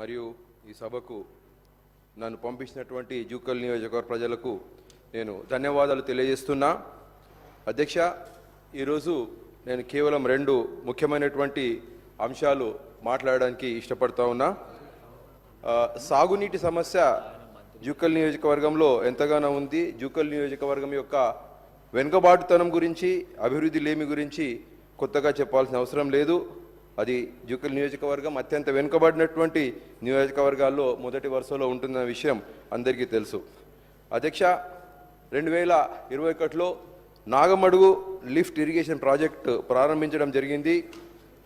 మరియు ఈ సభకు నన్ను పంపించినటువంటి జూకల్ నియోజకవర్గ ప్రజలకు నేను ధన్యవాదాలు తెలియజేస్తున్నా. అధ్యక్ష ఈరోజు నేను కేవలం రెండు ముఖ్యమైనటువంటి అంశాలు మాట్లాడడానికి ఇష్టపడతా ఉన్నా. సాగునీటి సమస్య జూకల్ నియోజకవర్గంలో ఎంతగానో ఉంది. జూకల్ నియోజకవర్గం యొక్క వెనుకబాటుతనం గురించి అభివృద్ధి లేమి గురించి కొత్తగా చెప్పాల్సిన అవసరం లేదు. అది జూకల్ నియోజకవర్గం అత్యంత వెనుకబడినటువంటి నియోజకవర్గాల్లో మొదటి వరుసలో ఉంటున్న విషయం అందరికీ తెలుసు. అధ్యక్ష రెండు వేల ఇరవై ఒకటిలో నాగమడుగు లిఫ్ట్ ఇరిగేషన్ ప్రాజెక్టు ప్రారంభించడం జరిగింది.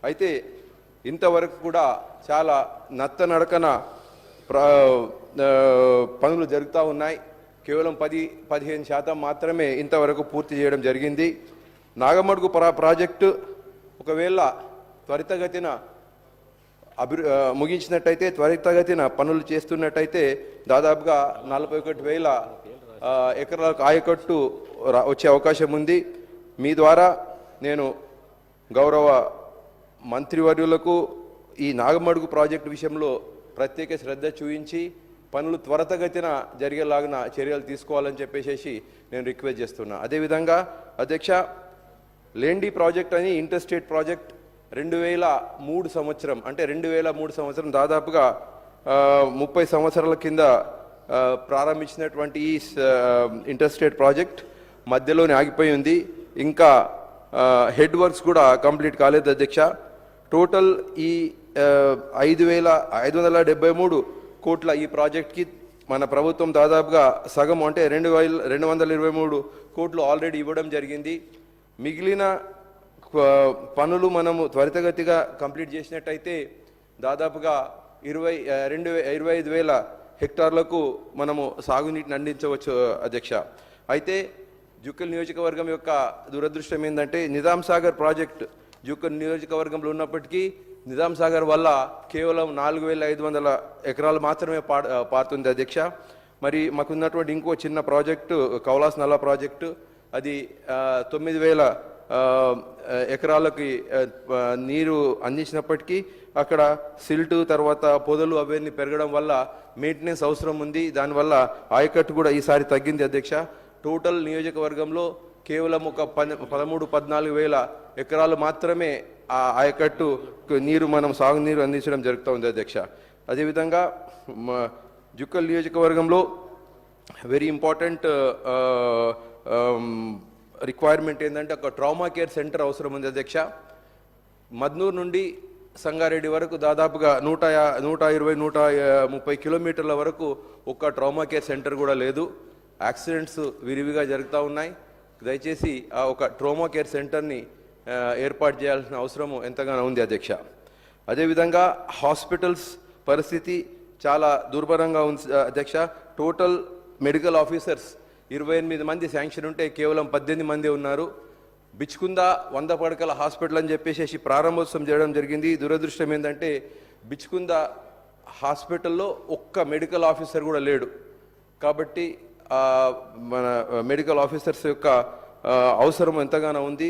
అయితే ఇంతవరకు కూడా చాలా నత్తనడకన నడకన పనులు జరుగుతూ ఉన్నాయి. కేవలం పది పదిహేను శాతం మాత్రమే ఇంతవరకు పూర్తి చేయడం జరిగింది. నాగమడుగు ప్రా ప్రాజెక్టు ఒకవేళ త్వరితగతిన అభి ముగించినట్టయితే త్వరితగతిన పనులు చేస్తున్నట్టయితే దాదాపుగా నలభై ఒకటి వేల ఎకరాలకు ఆయకట్టు రా- వచ్చే అవకాశం ఉంది. మీ ద్వారా నేను గౌరవ మంత్రివర్యులకు ఈ నాగమడుగు ప్రాజెక్టు విషయంలో ప్రత్యేక శ్రద్ధ చూపించి పనులు త్వరతగతిన జరిగేలాగిన చర్యలు తీసుకోవాలని చెప్పేసి నేను రిక్వెస్ట్ చేస్తున్నా. అదేవిధంగా అధ్యక్ష లేండి ప్రాజెక్ట్ అని ఇంటర్ స్టేట్ ప్రాజెక్ట్ రెండు వేల మూడు సంవత్సరం అంటే రెండు వేల మూడు సంవత్సరం దాదాపుగా ముప్పై సంవత్సరాల కింద ప్రారంభించినటువంటి ఈ ఇంటర్స్టేట్ ప్రాజెక్ట్ మధ్యలోనే ఆగిపోయి ఉంది. ఇంకా హెడ్ వర్క్స్ కూడా కంప్లీట్ కాలేదు అధ్యక్ష. టోటల్ ఈ ఐదు వేల ఐదు వందల డెబ్బై మూడు కోట్ల ఈ ప్రాజెక్ట్కి మన ప్రభుత్వం దాదాపుగా సగం అంటే రెండు వేల రెండు వందల ఇరవై మూడు కోట్లు ఆల్రెడీ ఇవ్వడం జరిగింది. మిగిలిన పనులు మనము త్వరితగతిగా కంప్లీట్ చేసినట్టయితే దాదాపుగా ఇరవై రెండు ఇరవై ఐదు వేల హెక్టార్లకు మనము సాగునీటిని అందించవచ్చు అధ్యక్ష. అయితే జుక్కల్ నియోజకవర్గం యొక్క దురదృష్టం ఏంటంటే నిజాం సాగర్ ప్రాజెక్ట్ జుక్కల్ నియోజకవర్గంలో ఉన్నప్పటికీ నిజాం సాగర్ వల్ల కేవలం నాలుగు వేల ఐదు వందల ఎకరాలు మాత్రమే పా పారుతుంది అధ్యక్ష. మరి మాకున్నటువంటి ఇంకో చిన్న ప్రాజెక్టు కౌలాస్ నల్లా ప్రాజెక్టు అది తొమ్మిది వేల ఎకరాలకి నీరు అందించినప్పటికీ అక్కడ సిల్టు తర్వాత పొదలు అవన్నీ పెరగడం వల్ల మెయింటెనెన్స్ అవసరం ఉంది. దానివల్ల ఆయకట్టు కూడా ఈసారి తగ్గింది అధ్యక్ష. టోటల్ నియోజకవర్గంలో కేవలం ఒక పదమూడు పద్నాలుగు వేల ఎకరాలు మాత్రమే ఆ ఆయకట్టు నీరు మనం సాగునీరు అందించడం జరుగుతూ ఉంది అధ్యక్ష. అదేవిధంగా జుక్కల్ నియోజకవర్గంలో వెరీ ఇంపార్టెంట్ రిక్వైర్మెంట్ ఏంటంటే ఒక ట్రామా కేర్ సెంటర్ అవసరం ఉంది అధ్యక్ష. మద్నూరు నుండి సంగారెడ్డి వరకు దాదాపుగా నూట యా- నూట ఇరవై నూట ముప్పై కిలోమీటర్ల వరకు ఒక్క ట్రామా కేర్ సెంటర్ కూడా లేదు. యాక్సిడెంట్స్ విరివిగా జరుగుతూ ఉన్నాయి. దయచేసి ఆ ఒక ట్రోమా కేర్ సెంటర్ని ఏర్పాటు చేయాల్సిన అవసరము ఎంతగానో ఉంది అధ్యక్ష. అదేవిధంగా హాస్పిటల్స్ పరిస్థితి చాలా దుర్భరంగా ఉంది అధ్యక్ష. టోటల్ మెడికల్ ఆఫీసర్స్ ఇరవై ఎనిమిది మంది శాంక్షన్ ఉంటే కేవలం పద్దెనిమిది మంది ఉన్నారు. బిచ్చుకుందా వంద పడకల హాస్పిటల్ అని చెప్పేసి ప్రారంభోత్సవం చేయడం జరిగింది. దురదృష్టం ఏంటంటే బిచ్చుకుందా హాస్పిటల్లో ఒక్క మెడికల్ ఆఫీసర్ కూడా లేడు. కాబట్టి మన మెడికల్ ఆఫీసర్స్ యొక్క అవసరం ఎంతగానో ఉంది.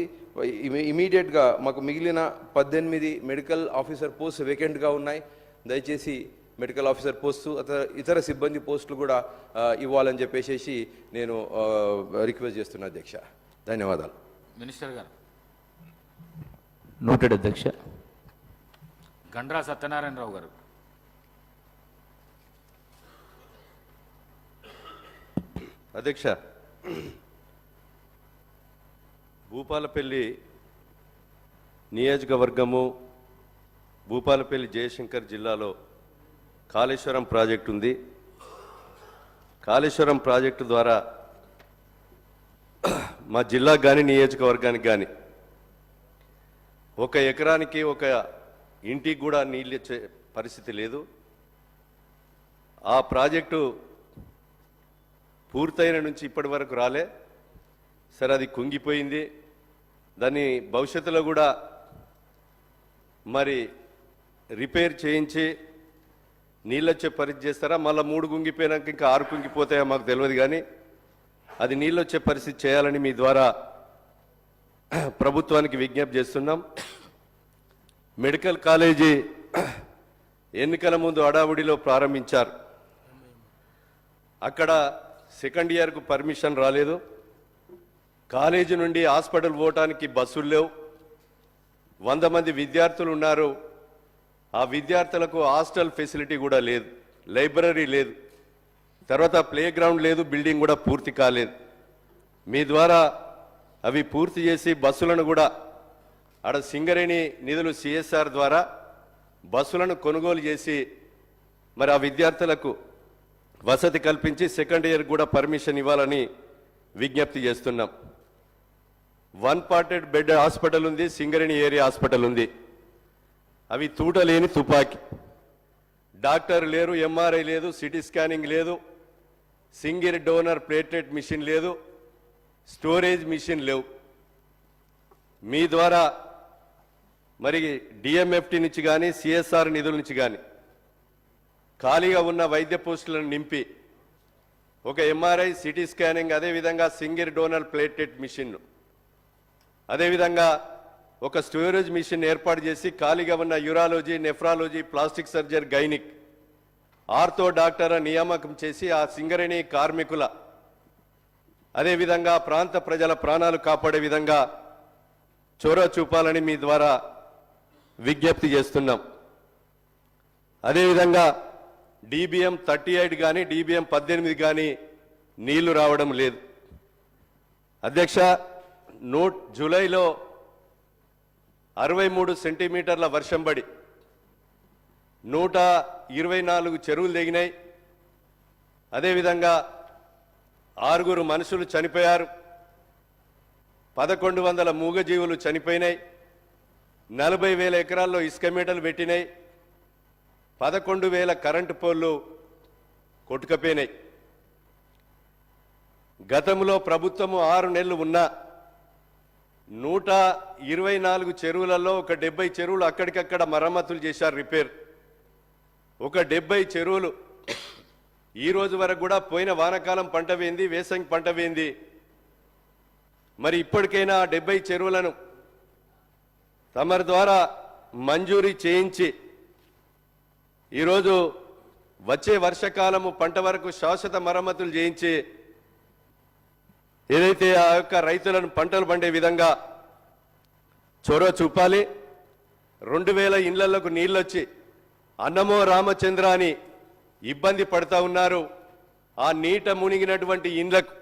ఇమీడియట్గా మాకు మిగిలిన పద్దెనిమిది మెడికల్ ఆఫీసర్ పోస్ట్ వేకెంట్గా ఉన్నాయి. దయచేసి మెడికల్ ఆఫీసర్ పోస్టు ఇతర సిబ్బంది పోస్టులు కూడా ఇవ్వాలని చెప్పేసి నేను రిక్వెస్ట్ చేస్తున్నా అధ్యక్ష. ధన్యవాదాలు. మినిస్టర్ గారు. నోటెడ్ అధ్యక్ష. గండ్రా సత్యనారాయణరావు గారు. అధ్యక్ష భూపాలపల్లి నియోజకవర్గము భూపాలపల్లి జయశంకర్ జిల్లాలో కాళేశ్వరం ప్రాజెక్ట్ ఉంది. కాళేశ్వరం ప్రాజెక్టు ద్వారా మా జిల్లాకు కానీ నియోజకవర్గానికి కానీ ఒక ఎకరానికి ఒక ఇంటికి కూడా నీళ్ళు ఇచ్చే పరిస్థితి లేదు. ఆ ప్రాజెక్టు పూర్తయిన నుంచి ఇప్పటి వరకు రాలే. సరే అది కుంగిపోయింది. దాన్ని భవిష్యత్తులో కూడా మరి రిపేర్ చేయించి నీళ్ళు వచ్చే పరిస్థితి చేస్తారా? మళ్ళీ మూడు కుంగిపోయినాక ఇంకా ఆరు కుంగిపోతాయో మాకు తెలియదు కానీ అది నీళ్ళు వచ్చే పరిస్థితి చేయాలని మీ ద్వారా ప్రభుత్వానికి విజ్ఞప్తి చేస్తున్నాం. మెడికల్ కాలేజీ ఎన్నికల ముందు అడావుడిలో ప్రారంభించారు. అక్కడ సెకండ్ ఇయర్కు పర్మిషన్ రాలేదు. కాలేజీ నుండి హాస్పిటల్ పోవటానికి బస్సులు లేవు. వంద మంది విద్యార్థులు ఉన్నారు. ఆ విద్యార్థులకు హాస్టల్ ఫెసిలిటీ కూడా లేదు లైబ్రరీ లేదు. తర్వాత ప్లే గ్రౌండ్ లేదు బిల్డింగ్ కూడా పూర్తి కాలేదు. మీ ద్వారా అవి పూర్తి చేసి బస్సులను కూడా ఆడ సింగరేణి నిధులు సిఎస్ఆర్ ద్వారా బస్సులను కొనుగోలు చేసి మరి ఆ విద్యార్థులకు వసతి కల్పించి సెకండ్ ఇయర్ కూడా పర్మిషన్ ఇవ్వాలని విజ్ఞప్తి చేస్తున్నాం. వన్ పార్టెడ్ బెడ్ హాస్పిటల్ ఉంది సింగరేణి ఏరియా హాస్పిటల్ ఉంది. అవి తూటలేని తుపాకీ. డాక్టర్ లేరు ఎంఆర్ఐ లేదు సిటీ స్కానింగ్ లేదు సింగిల్ డోనర్ ప్లేటెట్ మిషన్ లేదు స్టోరేజ్ మిషన్ లేవు. మీ ద్వారా మరి డిఎంఎఫ్టీ నుంచి కానీ సిఎస్ఆర్ నిధుల నుంచి కానీ ఖాళీగా ఉన్న వైద్య పోస్టులను నింపి ఒక ఎంఆర్ఐ సిటీ స్కానింగ్ అదేవిధంగా సింగిల్ డోనర్ ప్లేటెట్ మిషన్ అదేవిధంగా ఒక స్టోరేజ్ మిషన్ ఏర్పాటు చేసి ఖాళీగా ఉన్న urology nephrology plastic surgery gynaec. Ortho doctor నియామకం చేసి ఆ సింగరేణి కార్మికుల అదేవిధంగా ప్రాంత ప్రజల ప్రాణాలు కాపాడే విధంగా చొర చూపాలని మీ ద్వారా విజ్ఞప్తి చేస్తున్నాం. అదేవిధంగా డీబీఎం థర్టీ ఎయిట్ కానీ డీబీఎం పద్దెనిమిది కానీ నీళ్ళు రావడం లేదు. అధ్యక్ష నూట్ జూలైలో అరవై మూడు సెంటీమీటర్ల వర్షం పడి నూట ఇరవై నాలుగు చెరువులు దిగినాయి అదేవిధంగా ఆరుగురు మనుషులు చనిపోయారు. పదకొండు వందల మూగజీవులు చనిపోయినాయి. నలభై వేల ఎకరాల్లో ఇసుక మీటలు పెట్టినాయి. పదకొండు వేల కరెంటు పోల్లు కొట్టుకపోయినాయి. గతంలో ప్రభుత్వము ఆరు నెలలు ఉన్నా నూట ఇరవై నాలుగు చెరువులలో ఒక డెబ్బై చెరువులు అక్కడికక్కడ మరమ్మతులు చేశారు రిపేర్. ఒక డెబ్బై చెరువులు ఈ రోజు వరకు కూడా పోయిన వానకాలం పంట వేయింది వేసంగి పంట వేయింది. మరి ఇప్పటికైనా ఆ డెబ్బై చెరువులను తమరి ద్వారా మంజూరీ చేయించి ఈరోజు వచ్చే వర్షకాలము పంట వరకు శాశ్వత మరమ్మతులు చేయించి ఏదైతే ఆ యొక్క రైతులను పంటలు పండే విధంగా చొరవ చూపాలి రెండు వేల ఇళ్ళలకు నీళ్ళొచ్చి అన్నమో రామచంద్ర అని ఇబ్బంది పడతా ఉన్నారు. ఆ నీట మునిగినటువంటి ఇండ్లకు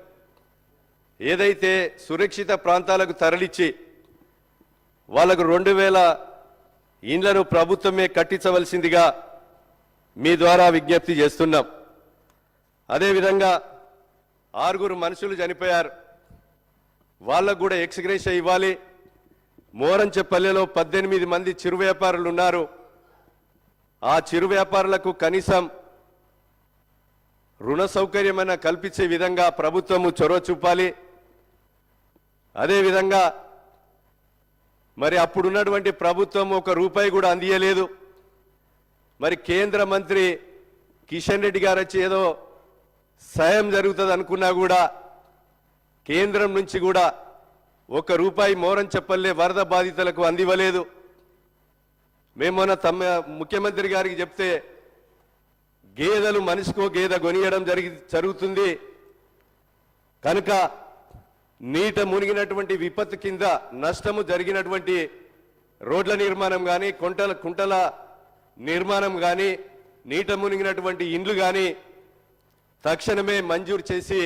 ఏదైతే సురక్షిత ప్రాంతాలకు తరలిచ్చి వాళ్ళకు రెండు వేల ఇండ్లను ప్రభుత్వమే కట్టించవలసిందిగా మీ ద్వారా విజ్ఞప్తి చేస్తున్నాం. అదేవిధంగా ఆరుగురు మనుషులు చనిపోయారు. వాళ్ళకు కూడా ఎక్స్గ్రేష ఇవ్వాలి. మోరంచెపల్లెలో పద్దెనిమిది మంది చిరు వ్యాపారులు ఉన్నారు. ఆ చిరు వ్యాపారులకు కనీసం రుణ సౌకర్యమైన కల్పించే విధంగా ప్రభుత్వము చొరవ చూపాలి. అదేవిధంగా మరి అప్పుడున్నటువంటి ప్రభుత్వం ఒక రూపాయి కూడా అందియలేదు. మరి కేంద్ర మంత్రి కిషన్ రెడ్డి గారు వచ్చి ఏదో సాయం జరుగుతుంది అనుకున్నా కూడా కేంద్రం నుంచి కూడా ఒక రూపాయి మోరం చెప్పలే వరద బాధితులకు అందివ్వలేదు. మేము తమ ముఖ్యమంత్రి గారికి చెప్తే గేదెలు మనిషికో గేదె కొనియడం జరిగి జరుగుతుంది. కనుక నీట మునిగినటువంటి విపత్తు కింద నష్టము జరిగినటువంటి రోడ్ల నిర్మాణం కానీ కుంటల కుంటల నిర్మాణం కానీ నీట మునిగినటువంటి ఇండ్లు కానీ తక్షణమే మంజూరు చేసి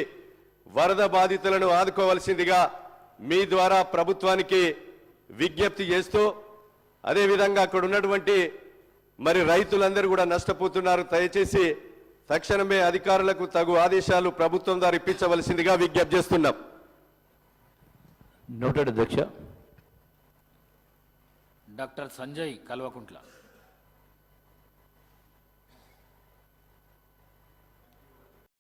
వరద బాధితులను ఆదుకోవాల్సిందిగా మీ ద్వారా ప్రభుత్వానికి విజ్ఞప్తి చేస్తూ అదేవిధంగా అక్కడ ఉన్నటువంటి మరి రైతులందరూ కూడా నష్టపోతున్నారు. దయచేసి తక్షణమే అధికారులకు తగు ఆదేశాలు ప్రభుత్వం ద్వారా ఇప్పించవలసిందిగా విజ్ఞప్తి చేస్తున్నాం. నోటెడ్ అధ్యక్ష. డాక్టర్ సంజయ్ కల్వకుంట్ల.